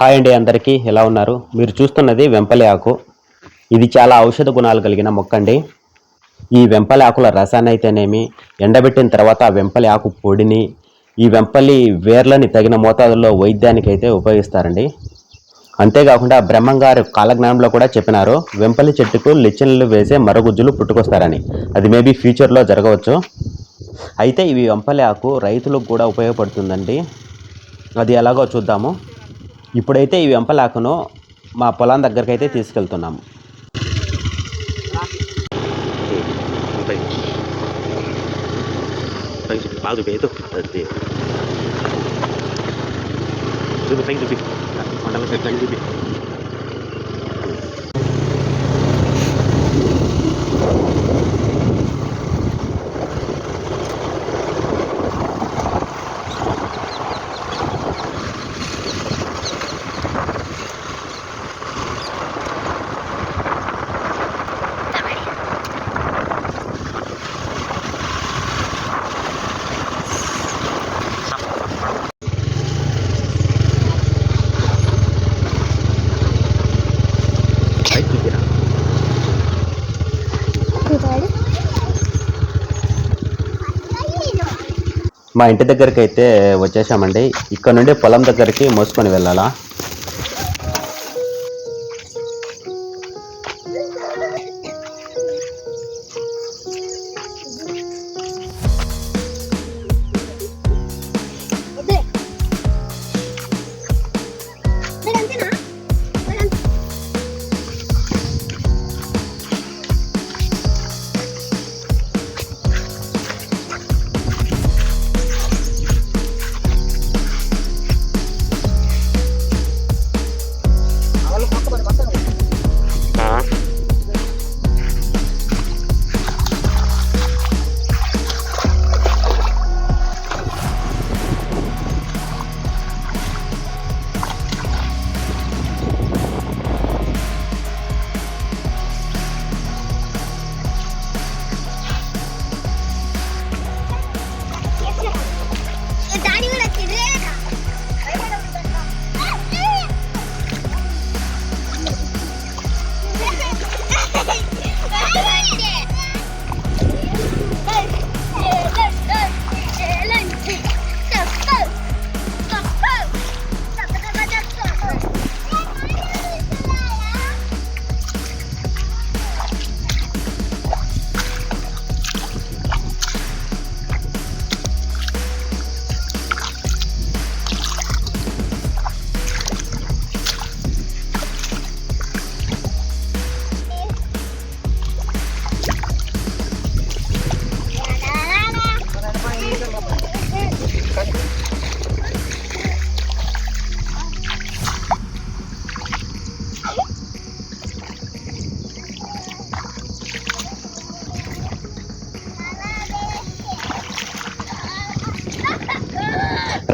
Hi అండి అందరికీ. ఎలా ఉన్నారు? మీరు చూస్తున్నది వెంపలి ఆకు. ఇది చాలా ఔషధ గుణాలు కలిగిన మొక్క అండి. ఈ వెంపలి ఆకుల రసాన్ని అయితేనేమి ఎండబెట్టిన తర్వాత ఆ వెంపలి ఆకు పొడిని ఈ వెంపలి వేర్లని తగిన మోతాదులో వైద్యానికి అయితే ఉపయోగిస్తారండి. అంతేకాకుండా బ్రహ్మంగారు కాలజ్ఞానంలో కూడా చెప్పినారు వెంపలి చెట్టుకు లిచ్చెన్లు వేసే మరగుజ్జులు పుట్టుకొస్తారని. అది మేబీ ఫ్యూచర్లో జరగవచ్చు. అయితే ఇవి వెంపలి ఆకు రైతులకు కూడా ఉపయోగపడుతుందండి. అది ఎలాగో చూద్దాము. ఇప్పుడైతే ఈ వెంపలాకును మా పొలం దగ్గరికి అయితే తీసుకెళ్తున్నాము బాగా పేదు అది చూపి పైకి చూపి కొండల పైకి చూపి పైకి చూపిరా మా ఇంటి దగ్గరికి అయితే వచ్చేసామండి. ఇక్కడ నుండి పొలం దగ్గరికి మోసుకొని వెళ్ళాలా? por WhatsApp.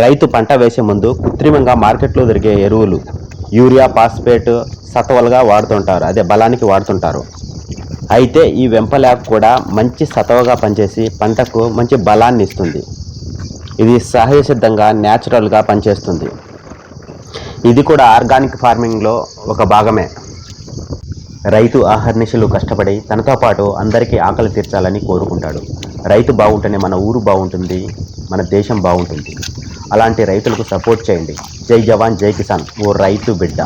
రైతు పంట వేసే ముందు కృత్రిమంగా మార్కెట్లో దొరికే ఎరువులు యూరియా పాస్పేట్ సతవలుగా వాడుతుంటారు. అదే బలానికి వాడుతుంటారు. అయితే ఈ వెంపలాకు కూడా మంచి సతవగా పనిచేసి పంటకు మంచి బలాన్ని ఇస్తుంది. ఇది సహజ సిద్ధంగా న్యాచురల్గా పనిచేస్తుంది. ఇది కూడా ఆర్గానిక్ ఫార్మింగ్లో ఒక భాగమే. రైతు ఆహర్నిశలు కష్టపడి తనతో పాటు అందరికీ ఆకలి తీర్చాలని కోరుకుంటాడు. రైతు బాగుంటేనే మన ఊరు బాగుంటుంది మన దేశం బాగుంటుంది అలాంటి రైతులకు సపోర్ట్ చేయండి. జై జవాన్ జై కిసాన్. ఓ రైతు బిడ్డ.